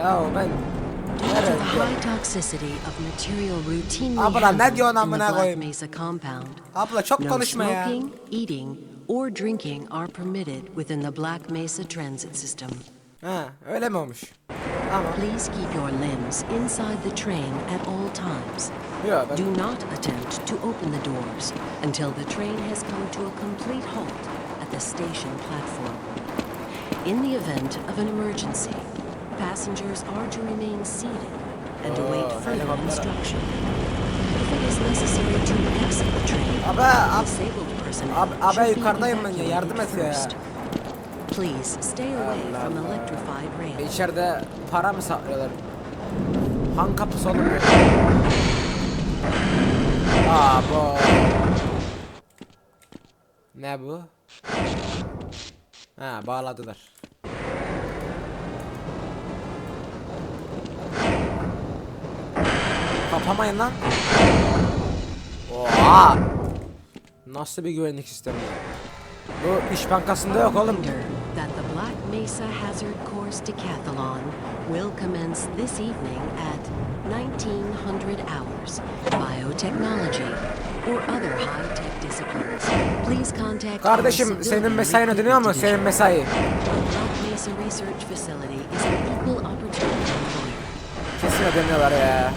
Ya ben Due to the high toxicity of material routinely Abla, ne diyorsun in the amına Black koyayım? Mesa compound, Abla çok no konuşma ya. smoking, eating, or drinking are permitted within the Black Mesa transit system. Ha öyle mi olmuş? Tamam. Please keep your limbs inside the train at all times. Yok ben Do not attempt to open the doors until the train has come to a complete halt at the station platform. In the event of an emergency, passengers are to remain seated and await further instruction. If it is necessary to exit the train, Abi, a ab- disabled person ab- abi, should be yukarıdayım ben ya, yardım et ya. first. Please stay away Allah from Allah. electrified rails. içeride para mı saklıyorlar? Hangi kapısı oğlum bu? Aa bu. Ne bu? Ha bağladılar. Kapamayın lan. Oha! Nasıl bir güvenlik sistemi? Bu iş bankasında yok oğlum. That the Black Mesa Hazard Course Decathlon will commence this evening at 1900 hours. Biotechnology or other high-tech disciplines. Please contact Kardeşim senin mesain ödeniyor mu? Senin mesai. Black Mesa Research Facility is an equal opportunity employer. Kesin ödeniyorlar ya.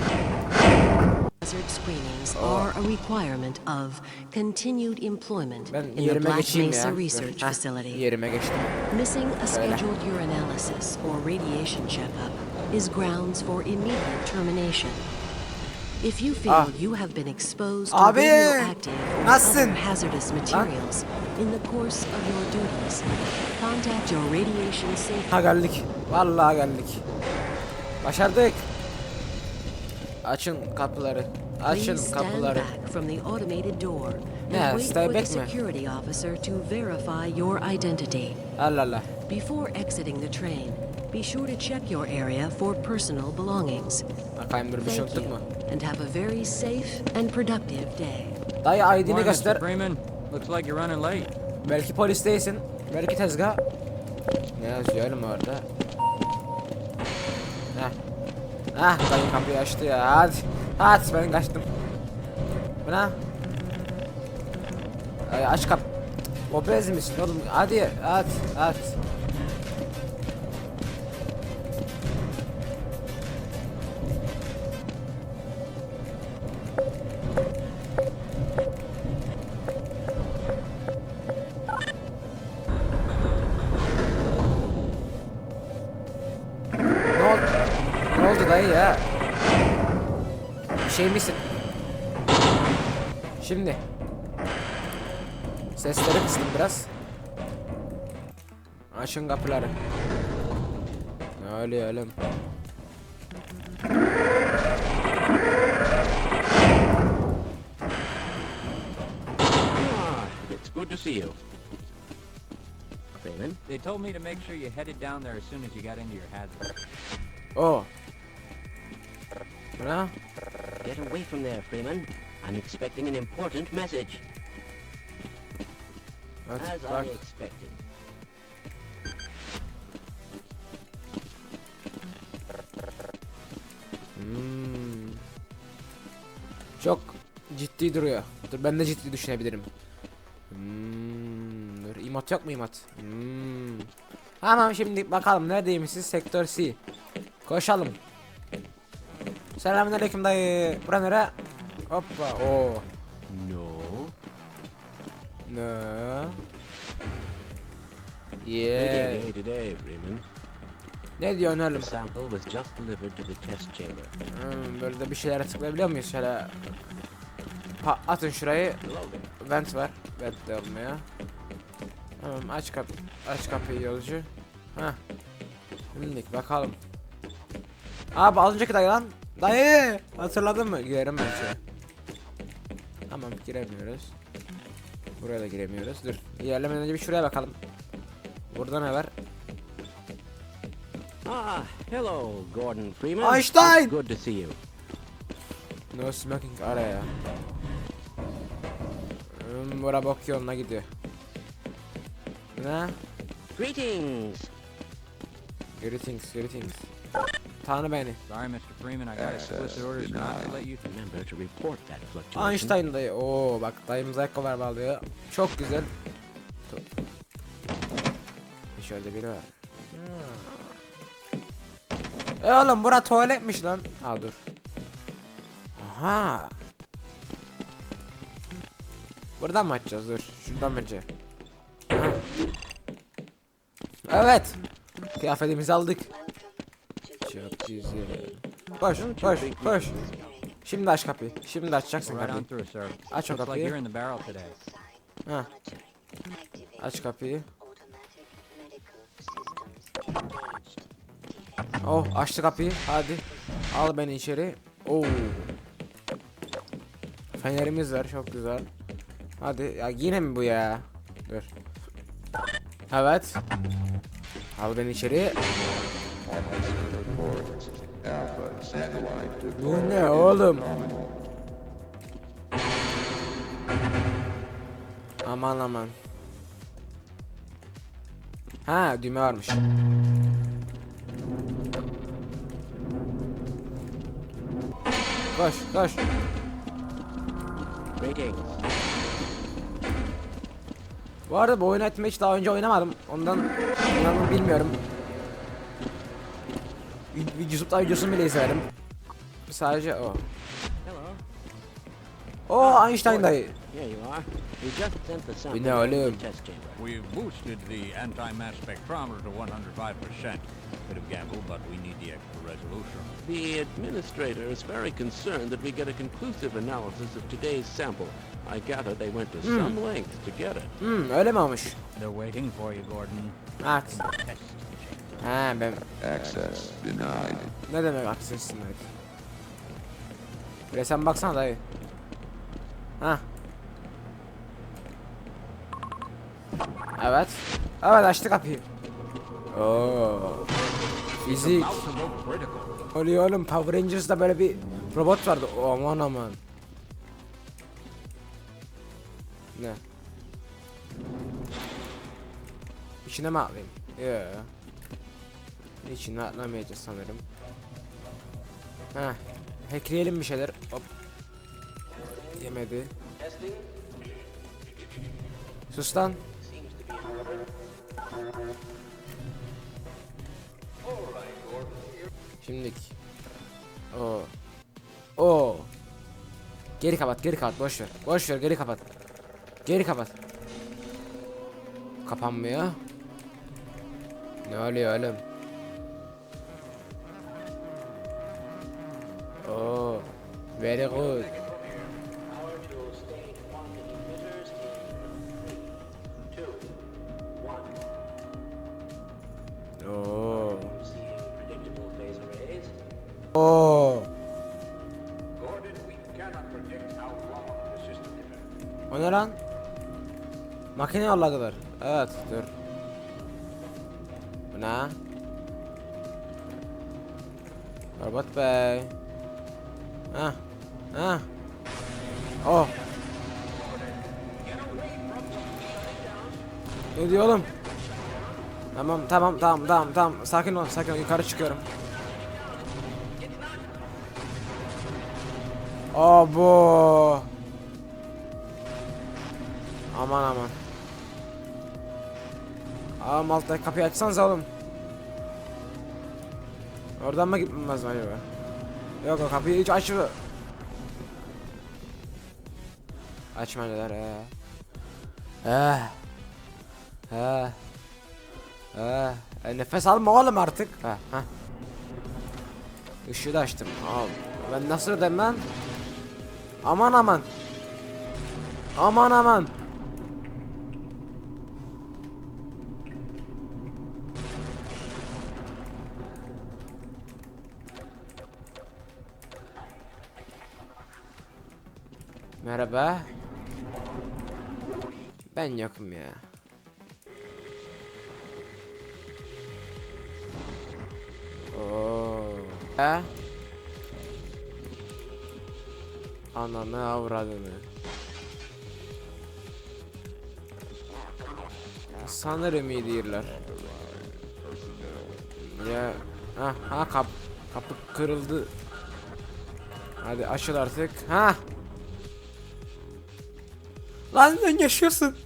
Hazard screenings are a requirement of continued employment Ben in the yerime Black geçeyim Mesa ya. Research Heh, Facility. Yerime geçtim. Missing a scheduled urinalysis or radiation checkup is grounds for immediate termination. If you feel Ah. you have been exposed to Abi, radioactive or nasılsın? other hazardous materials in the course of your duties, contact your radiation safety Ha geldik. Vallahi geldik. Başardık. Açın kapıları. Açın Please stand kapıları. back from the automated door Ne, and wait for the security officer to verify your identity. Allah Allah. Before exiting the train, be sure to check your area for personal belongings. Bakayım bir şey Thank unuttuk you, mu? and have a very safe and productive day. Dayı ID'ni göster. Freeman. Looks like you're running late. Belki polis değilsin. Belki tezgah. Ne yazıyor oğlum orada? Heh. Heh dayı kapıyı açtı ya. Hadi. Hadi ben kaçtım. Bu ne? Ay, aç kap. Obez misin oğlum? Hadi. Hadi. Hadi. Şey misin? Şimdi. Sesleri kıstım biraz. Açın kapıları. Ne oluyor oğlum? Ah, good to see you. Freeman, They told me to make sure you headed down there as soon as you got into your hazard. Bu ne? Get away from there, Freeman. I'm expecting an important message. As I expected. Hmm. Çok ciddi duruyor. Dur ben de ciddi düşünebilirim. Hmm. Dur imat yok mu imat? Hmm. Tamam şimdi bakalım neredeymişiz sektör C. Koşalım. Selamünaleyküm dayı. Bura nere? Hoppa. Oo. No. Good Yeah. Ne The oğlum? sample was just delivered to the test chamber. Hmm, böyle de bir şeylere tıklayabiliyor muyuz? Şöyle patlatın şurayı. Vent var. Vent de olmuyor. Tamam aç kap aç kapıyı yolcu. Heh. Şimdilik bakalım. Abi az önceki dayı lan. Dayı! Hatırladın mı? Girerim ben içeri. Tamam giremiyoruz. Buraya da giremiyoruz. Dur. İlerlemeden önce bir şuraya bakalım. Burada ne var? Ah, hello, Gordon Freeman. Einstein! It's good to see you. No smoking araya. Hmm, bura bok yoluna gidiyor. Ne? Greetings. Greetings, greetings. Tanrı beni. Sorry, Mr. Freeman, I got explicit orders not to let you. Remember to report that fluctuation. Einstein dayı. Oo bak dayımız ayakkabılar bağlıyor. Çok güzel. Dur. Şöyle biri var. Hmm. E oğlum bura tuvaletmiş lan. Ha dur. Aha. Buradan mı açacağız? Dur. Şuradan bence. Evet. Kıyafetimizi aldık. Çok güzel. Koş, koş, koş. Şimdi aç kapıyı. Şimdi açacaksın kapıyı. Aç o kapıyı. Ha. Aç kapıyı. Oh açtı kapıyı. Hadi. Al beni içeri. Oo. Fenerimiz var çok güzel. Hadi ya yine mi bu ya? Dur. Evet. Al beni içeri. Bu ne oğlum? Aman aman. Ha düğme varmış. Koş koş. Greetings. Bu arada bu oyunu hiç daha önce oynamadım. Ondan ondan bilmiyorum. Bir YouTube'da videosunu bile izledim. Sadece o. Hello. O Einstein dayı. Here you are. We just sent the sample to the test chamber. We've boosted the anti-mass spectrometer to 105%. Bit of gamble, but we need the extra resolution. The administrator is very concerned that we get a conclusive analysis of today's sample. I gather they went to some lengths to get it. Hmm öyle mi olmuş? They're waiting for you, Gordon. Evet. Test chamber. Ha ben Access denied. ne demek access demek? Bire sen baksana dayı. Ha. Evet. Evet açtı kapıyı. Oo. Fizik. Oluyor oğlum Power Rangers'da böyle bir robot vardı. Aman aman. Ne? İçine mi atlayayım? Yoo. İçine atlamayacağız sanırım. Heh. Hackleyelim bir şeyler. Hop. Yemedi. Sus lan. Şimdilik. Oo. Oo. Geri kapat, geri kapat. Boş ver. Boş ver, geri kapat. Geri kapat. Kapanmıyor. Ne oluyor oğlum? Oo. Very good. Oo. O ne lan? Makine yolladılar. Evet, dur. Bu ne? Robot Bey. Ha. Ha. Oh. Ne diyor oğlum? Tamam tamam tamam tamam tamam sakin ol sakin ol yukarı çıkıyorum. Abo. Aman aman. Aa altta kapıyı açsanız oğlum. Oradan mı gitmez mi acaba? Yok o kapıyı hiç açmıyor. Açmadılar he. Eh. Eh. Eh. E, nefes alma oğlum artık. Ha, ha. Işığı da açtım. Al. Ben nasıl ödem lan? Aman aman. Aman aman. Merhaba. Ben yokum ya. Oo. Ha? Ananı avradını. Sanırım iyi değiller. Ya. Ha ha kap kapı kırıldı. Hadi açıl artık. Ha. Lan sen yaşıyorsun.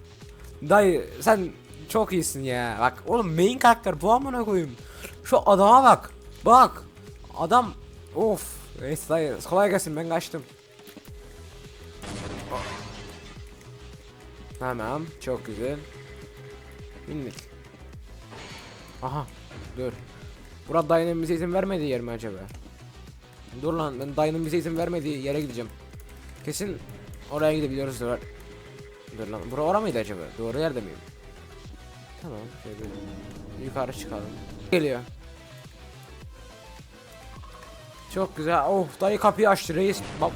Dayı sen çok iyisin ya. Bak oğlum main karakter bu amına koyayım. Şu adama bak. Bak. Adam of. Neyse dayı kolay gelsin ben kaçtım. Tamam çok güzel. Bindik. Aha dur. Burada dayının bize izin vermediği yer mi acaba? Dur lan ben dayının bize izin vermediği yere gideceğim. Kesin oraya gidebiliyoruz dur. Dur lan bura ora mıydı acaba? Doğru yerde miyim? Tamam şöyle yukarı çıkalım. Geliyor. Çok güzel. Oh dayı kapıyı açtı reis. Bak.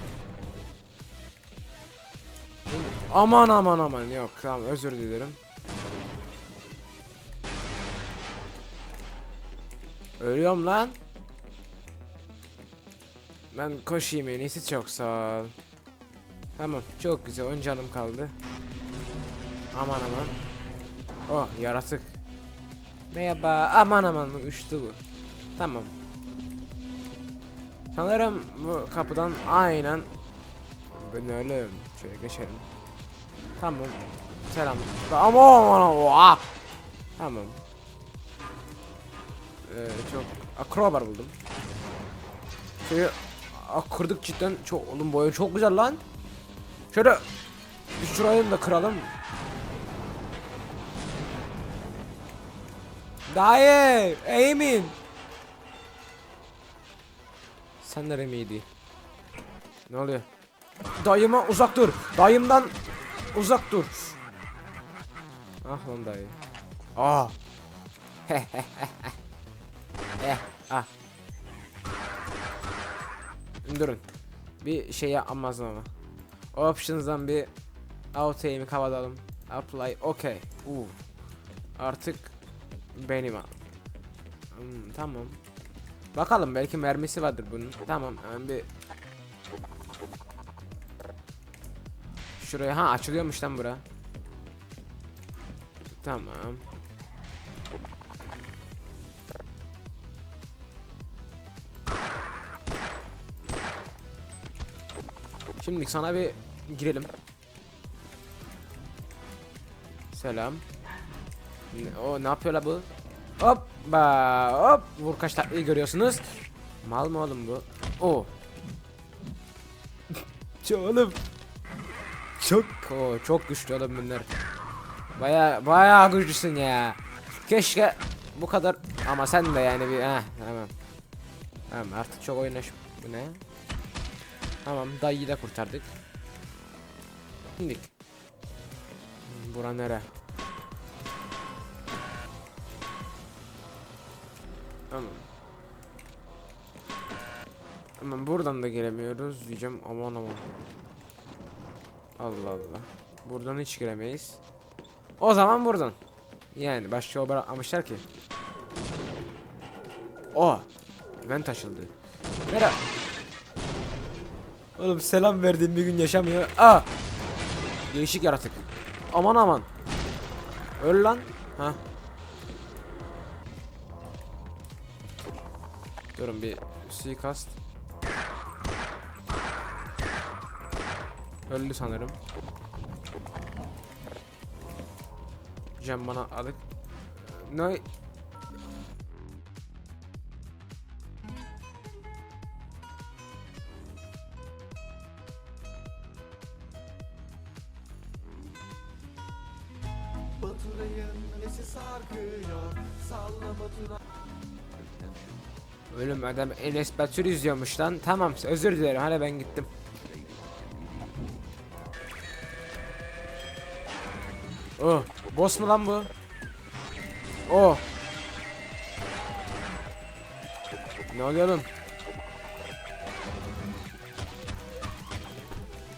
Aman aman aman yok tamam özür dilerim. Ölüyorum lan. Ben koşayım en iyisi çok sağ ol. Tamam çok güzel 10 canım kaldı. Aman aman. Oh yaratık. Merhaba aman aman uçtu bu. Tamam. Sanırım bu kapıdan aynen Dönelim. Şöyle geçelim. Tamam. Selam. Aman aman oha. Tamam. Ee, çok akrobar buldum. Şöyle kırdık cidden çok oğlum boyu çok güzel lan. Şöyle şurayı da kıralım. Dayı, Emin. Sen nereye miydi? Ne oluyor? Dayıma uzak dur. Dayımdan uzak dur. Ah lan dayı. Ah. eh, ah. Durun. Bir şey yapmazdım ama. Options'dan bir auto aim'i kapatalım. Apply okay. Uh. Artık benim al. Hmm, tamam. Bakalım belki mermisi vardır bunun. Tamam hemen bir Şuraya ha açılıyormuş lan bura. Tamam. Şimdi sana bir girelim. Selam. O ne yapıyor la bu? Hop ba hop vur kaç taklayı görüyorsunuz. Mal mı oğlum bu? O. Oğlum. Çok o çok güçlü oğlum bunlar. Baya baya güçlüsün ya. Keşke bu kadar ama sen de yani bir ha tamam. Tamam artık çok oynaş bu ne? Tamam dayıyı da kurtardık. Şimdi Bura nere? Tamam. Hemen buradan da gelemiyoruz diyeceğim aman aman. Allah Allah. Buradan hiç giremeyiz. O zaman buradan. Yani başka yol bırakmamışlar ki. O. Vent açıldı. Merhaba. Oğlum selam verdiğim bir gün yaşamıyor. Aa. Değişik yaratık. Aman aman. Öl lan. Ha. Durun bir suikast. Öldü sanırım. Cem bana alık. Ne? Ölüm adam Enes Batur izliyormuş lan. Tamam özür dilerim hadi ben gittim. Oh, boss mu lan bu? Oh. Ne oluyor oğlum?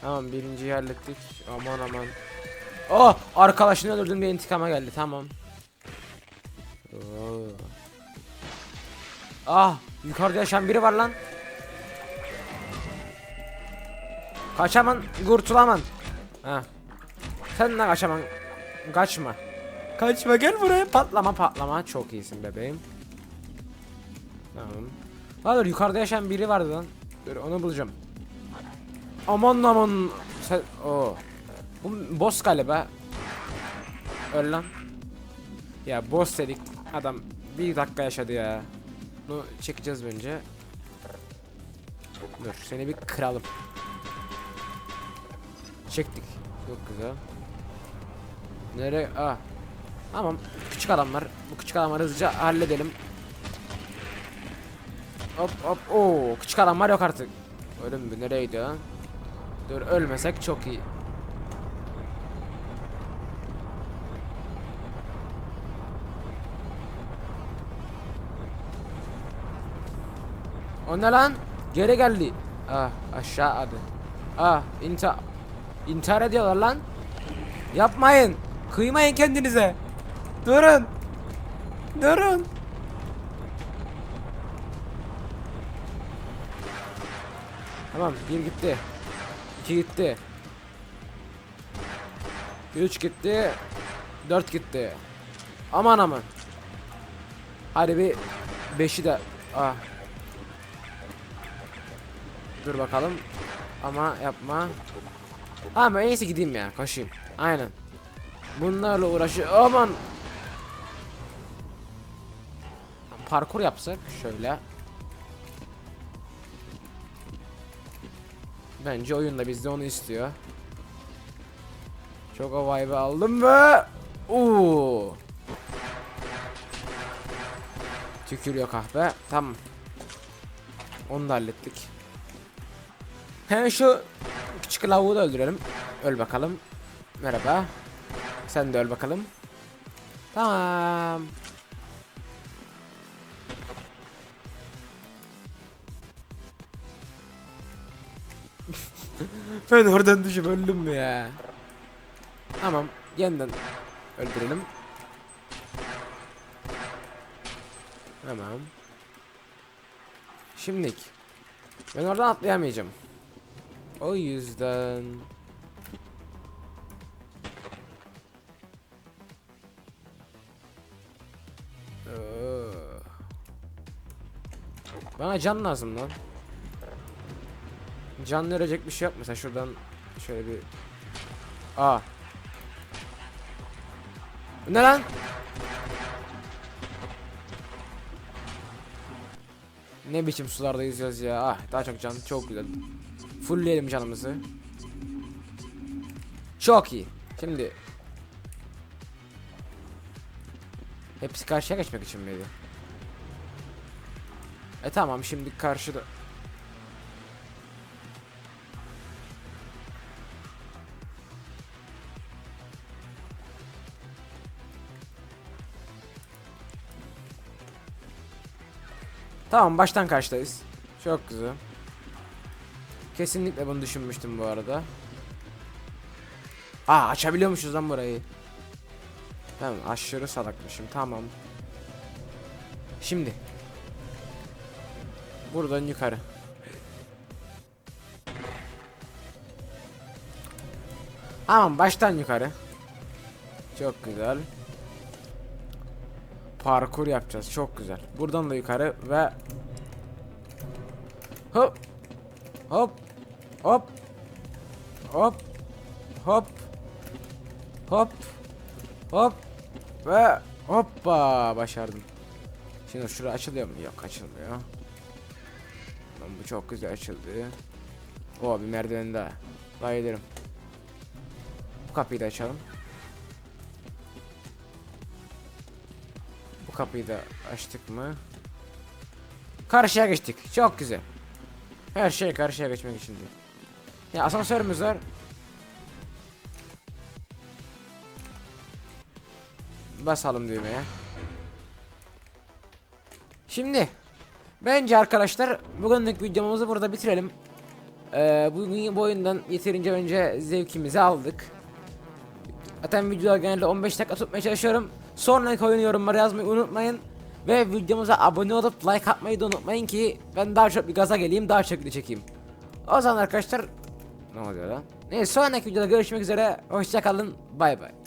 Tamam birinciyi hallettik. Aman aman. Oh arkadaşını öldürdüm bir intikama geldi tamam. Oo. Ah yukarıda yaşayan biri var lan. Kaçaman kurtulaman. Ha. Sen de kaçaman. Kaçma. Kaçma gel buraya patlama patlama çok iyisin bebeğim. Tamam. Dur yukarıda yaşayan biri vardı lan. Dur onu bulacağım. Aman aman. Sen o. Bu boss galiba. Öl lan. Ya boss dedik. Adam bir dakika yaşadı ya. Bunu çekeceğiz bence. Dur seni bir kıralım. Çektik. Çok güzel. Nereye? Aa. Tamam. Küçük adamlar. Bu küçük adamları hızlıca halledelim. Hop hop. Oo, küçük adamlar yok artık. Ölüm mü? Nereye gidiyor lan? Dur ölmesek çok iyi. O ne lan? Geri geldi. Ah aşağı adı. Ah intihar. İntihar ediyorlar lan. Yapmayın. Kıymayın kendinize. Durun. Durun. Tamam bir gitti. iki gitti. Üç gitti. Dört gitti. Aman aman. Hadi bir beşi de. Ah. Dur bakalım. Ama yapma. Ama en iyisi gideyim ya. Koşayım. Aynen. Bunlarla uğraşı. Aman. Parkur yapsak şöyle. Bence oyun da bizde onu istiyor. Çok o vibe'ı aldım ve Uuu. Tükürüyor kahve. Tamam. Onu da hallettik. Hemen şu küçük lavuğu da öldürelim. Öl bakalım. Merhaba. Sen de öl bakalım. Tamam. ben oradan düşüp öldüm ya? Tamam. Yeniden öldürelim. Tamam. Şimdilik. Ben oradan atlayamayacağım. O yüzden... Bana can lazım lan. Can verecek bir şey yok mesela şuradan şöyle bir Aa. Bu Ne lan? Ne biçim sularda yüzüyoruz ya. Ah daha çok can çok güzel. Fullleyelim canımızı. Çok iyi. Şimdi Hepsi karşıya geçmek için miydi? E tamam şimdi karşıda Tamam baştan karşıdayız. Çok güzel. Kesinlikle bunu düşünmüştüm bu arada. Aa açabiliyormuşuz lan burayı. Tamam aşırı salakmışım tamam. Şimdi. Buradan yukarı. Tamam baştan yukarı. Çok güzel. Parkur yapacağız çok güzel. Buradan da yukarı ve Hop. Hop. Hop. Hop. Hop. Hop. Hop. Ve hoppa başardım. Şimdi şura açılıyor mu? Yok açılmıyor. Bu çok güzel açıldı. O bir merdiven daha. Bayılırım. Bu kapıyı da açalım. Bu kapıyı da açtık mı? Karşıya geçtik. Çok güzel. Her şey karşıya geçmek için diyor. Ya asansörümüz var. Basalım düğmeye. Şimdi bence arkadaşlar bugünlük videomuzu burada bitirelim. Ee, bugün bu oyundan yeterince önce zevkimizi aldık. Zaten videolar genelde 15 dakika tutmaya çalışıyorum. Sonraki oyun yorumları yazmayı unutmayın. Ve videomuza abone olup like atmayı da unutmayın ki ben daha çok bir gaza geleyim daha çok video çekeyim. O zaman arkadaşlar ne oluyor lan? Neyse sonraki videoda görüşmek üzere. Hoşçakalın. Bay bay.